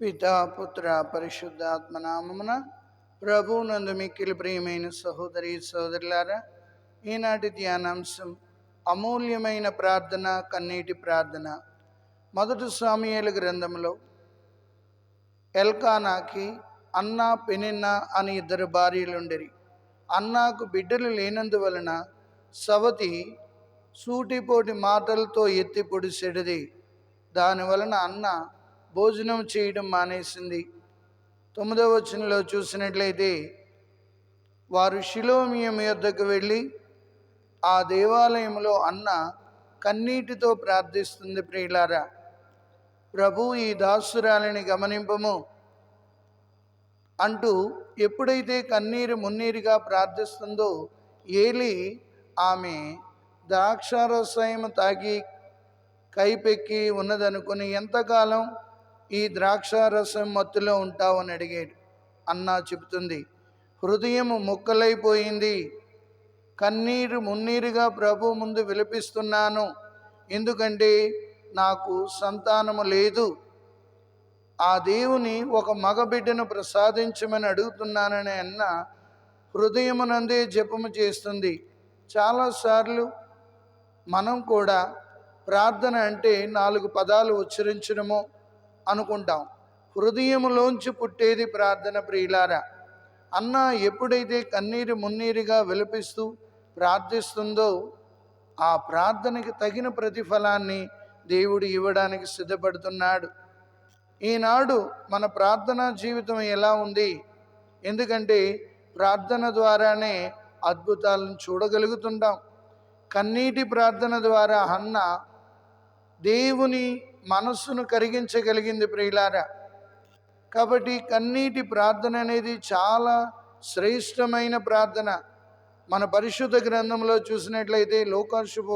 పితా పుత్ర పరిశుద్ధాత్మ నామమున ప్రభువునందు మిక్కిలి ప్రియమైన సహోదరి సోదరులారా ఈనాటి ధ్యానాంశం అమూల్యమైన ప్రార్థన కన్నీటి ప్రార్థన. మొదటి స్వామియేలు గ్రంథంలో ఎల్కానాకి అన్నా పెనిన్నా అని ఇద్దరు భార్యలుండిరి. అన్నాకు బిడ్డలు లేనందువలన సవతి సూటిపోటి మాటలతో ఎత్తి పొడిసెడిది దానివలన అన్న భోజనం చేయడం మానేసింది. తొమ్మిదవ వచనంలో చూసినట్లయితే వారు శిలోమియం యొద్దకు వెళ్ళి ఆ దేవాలయంలో అన్న కన్నీటితో ప్రార్థిస్తుంది ప్రియులారా. ప్రభు ఈ దాసురాలిని గమనింపము. అంటూ ఎప్పుడైతే కన్నీరు మున్నీరుగా ప్రార్థిస్తుందో ఏలి ఆమె ద్రాక్షారసాయం తాగి కైపెక్కి ఉన్నదనుకుని ఎంతకాలం ఈ ద్రాక్షారసం మత్తులో ఉంటావని అడిగాడు. అన్నా చెబుతుంది హృదయం ముక్కలైపోయింది. కన్నీరు మున్నీరుగా ప్రభు ముందు విలపిస్తున్నాను. ఎందుకంటే నాకు సంతానము లేదు. ఆ దేవుని ఒక మగబిడ్డను ప్రసాదించమని అడుగుతున్నానని అన్న హృదయమునందే జపము చేస్తుంది. చాలాసార్లు మనం కూడా ప్రార్థన అంటే నాలుగు పదాలు ఉచ్చరించడము అనుకుంటాం. హృదయంలోంచి పుట్టేది ప్రార్థన ప్రియులారా. అన్న ఎప్పుడైతే కన్నీరు మున్నీరుగా విలపిస్తూ ప్రార్థిస్తుందో ఆ ప్రార్థనకి తగిన ప్రతిఫలాన్ని దేవుడు ఇవ్వడానికి సిద్ధపడుతున్నాడు. ఈనాడు మన ప్రార్థనా జీవితం ఎలా ఉంది? ఎందుకంటే ప్రార్థన ద్వారానే అద్భుతాలను చూడగలుగుతుంటాం. కన్నీటి ప్రార్థన ద్వారా అన్న దేవుని మనస్సును కరిగించగలిగింది ప్రియులారా. కాబట్టి కన్నీటి ప్రార్థన అనేది చాలా శ్రేష్టమైన ప్రార్థన. మన పరిశుద్ధ గ్రంథంలో చూసినట్లయితే లోకా శుభ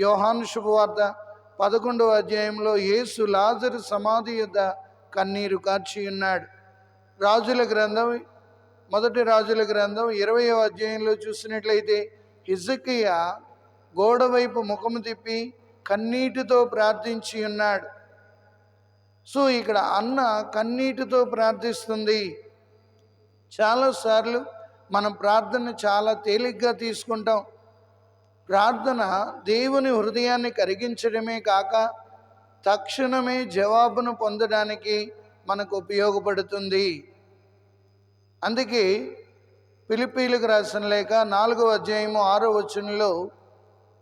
యోహాను శుభవార్త పదకొండవ అధ్యాయంలో యేసు లాజరు సమాధి యొద్ద కన్నీరు కార్చి ఉన్నాడు. రాజుల గ్రంథం మొదటి రాజుల గ్రంథం ఇరవయో అధ్యాయంలో చూసినట్లయితే హిజకియ గోడ వైపు ముఖము తిప్పి కన్నీటితో ప్రార్థించి ఉన్నాడు. సో ఇక్కడ అన్న కన్నీటితో ప్రార్థిస్తుంది. చాలాసార్లు మనం ప్రార్థన చాలా తేలిగ్గా తీసుకుంటాం. ప్రార్థన దేవుని హృదయాన్ని కరిగించడమే కాక తక్షణమే జవాబును పొందడానికి మనకు ఉపయోగపడుతుంది. అందుకే పిలిపీలకు రాసిన లేక నాలుగో అధ్యాయము ఆరో వచనంలో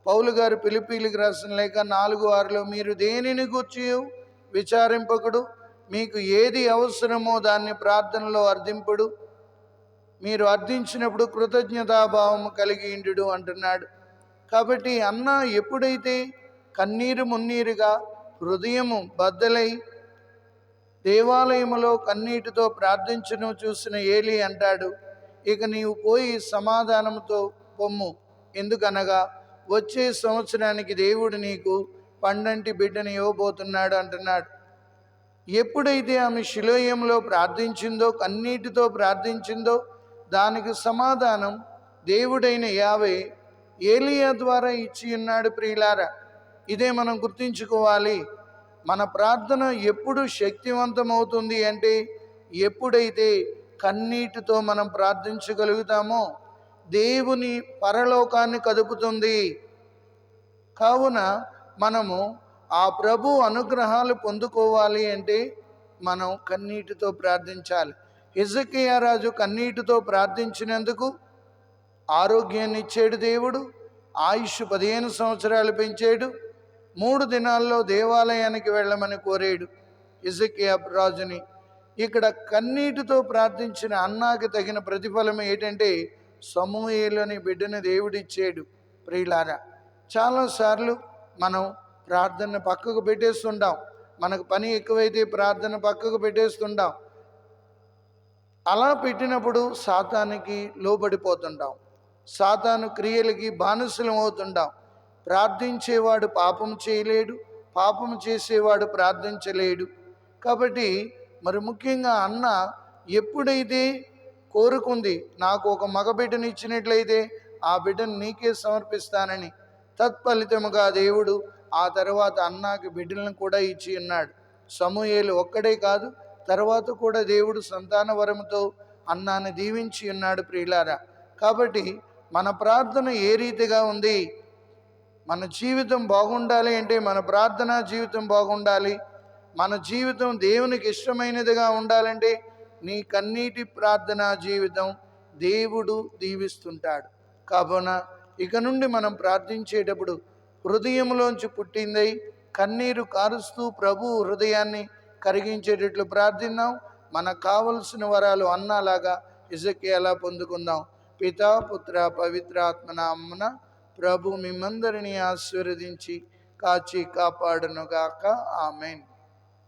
పౌలు గారు పిలిపీలకు రాసిన లేక నాలుగు ఆరులో మీరు దేనిని గూర్చి విచారింపకుడు? మీకు ఏది అవసరమో దాన్ని ప్రార్థనలో అర్థింపుడు. మీరు అర్థించినప్పుడు కృతజ్ఞతాభావం కలిగి ఇండు అంటున్నాడు. కాబట్టి అన్న ఎప్పుడైతే కన్నీరు మున్నీరుగా హృదయము బద్దలై దేవాలయములో కన్నీటితో ప్రార్థించను చూసిన ఏలి అంటాడు ఇక నీవు పోయి సమాధానంతో పొమ్ము. ఎందుకనగా వచ్చే సంవత్సరానికి దేవుడు నీకు పండంటి బిడ్డని ఇవ్వబోతున్నాడు అంటున్నాడు. ఎప్పుడైతే ఆమె శిలోయంలో ప్రార్థించిందో కన్నీటితో ప్రార్థించిందో దానికి సమాధానం దేవుడైన యావే ఏలియా ద్వారా ఇచ్చి ఉన్నాడు ప్రియులారా. ఇదే మనం గుర్తుంచుకోవాలి. మన ప్రార్థన ఎప్పుడు శక్తివంతమవుతుంది అంటే ఎప్పుడైతే కన్నీటితో మనం ప్రార్థించగలుగుతామో దేవుని పరలోకాన్ని కదుపుతుంది. కావున మనము ఆ ప్రభు అనుగ్రహాలు పొందుకోవాలి అంటే మనం కన్నీటితో ప్రార్థించాలి. హిజకియా రాజు కన్నీటితో ప్రార్థించినందుకు ఆరోగ్యాన్ని ఇచ్చాడు దేవుడు ఆయుష్ పదిహేను సంవత్సరాలు పెంచాడు మూడు దినాల్లో దేవాలయానికి వెళ్ళమని కోరాడు ఇజకియా రాజుని. ఇక్కడ కన్నీటితో ప్రార్థించిన అన్నాకి తగిన ప్రతిఫలం ఏంటంటే సమూహలోని బిడ్డని దేవుడిచ్చాడు ప్రియులారా. చాలాసార్లు మనం ప్రార్థన పక్కకు పెట్టేస్తుంటాం. మనకు పని ఎక్కువైతే ప్రార్థన పక్కకు పెట్టేస్తుంటాం. అలా పెట్టినప్పుడు సాతానికి లోబడిపోతుంటాం. సాతాను క్రియలకి బానిసలం అవుతుంటాం ప్రార్థించేవాడు పాపం చేయలేడు పాపం చేసేవాడు ప్రార్థించలేడు. కాబట్టి మరి ముఖ్యంగా అన్న ఎప్పుడైతే కోరుకుంది. నాకు ఒక మగబిడ్డని ఇచ్చినట్లయితే ఆ బిడ్డను నీకే సమర్పిస్తానని తత్ఫలితముగా దేవుడు ఆ తర్వాత అన్నాకి బిడ్డలను కూడా ఇచ్చి ఉన్నాడు సమూహేలు ఒక్కడే కాదు తర్వాత కూడా దేవుడు సంతాన వరముతో అన్నాన్ని దీవించి ఉన్నాడు ప్రియులారా. కాబట్టి మన ప్రార్థన ఏ రీతిగా ఉంది? మన జీవితం బాగుండాలి అంటే మన ప్రార్థనా జీవితం బాగుండాలి. మన జీవితం దేవునికి ఇష్టమైనదిగా ఉండాలంటే నీ కన్నీటి ప్రార్థనా జీవితం దేవుడు దీవిస్తుంటాడు. కావున ఇక నుండి మనం ప్రార్థించేటప్పుడు హృదయంలోంచి పుట్టిందై కన్నీరు కారుస్తూ ప్రభు హృదయాన్ని కరిగించేటట్లు ప్రార్థిద్దాం మనకు కావలసిన వరాలు అన్నలాగా ఇజకేలా పొందుకుందాం. పితా పుత్ర పవిత్రాత్మనామన ప్రభు మిమ్మందరినీ ఆశీర్వదించి కాచి కాపాడునుగాక. ఆమెన్.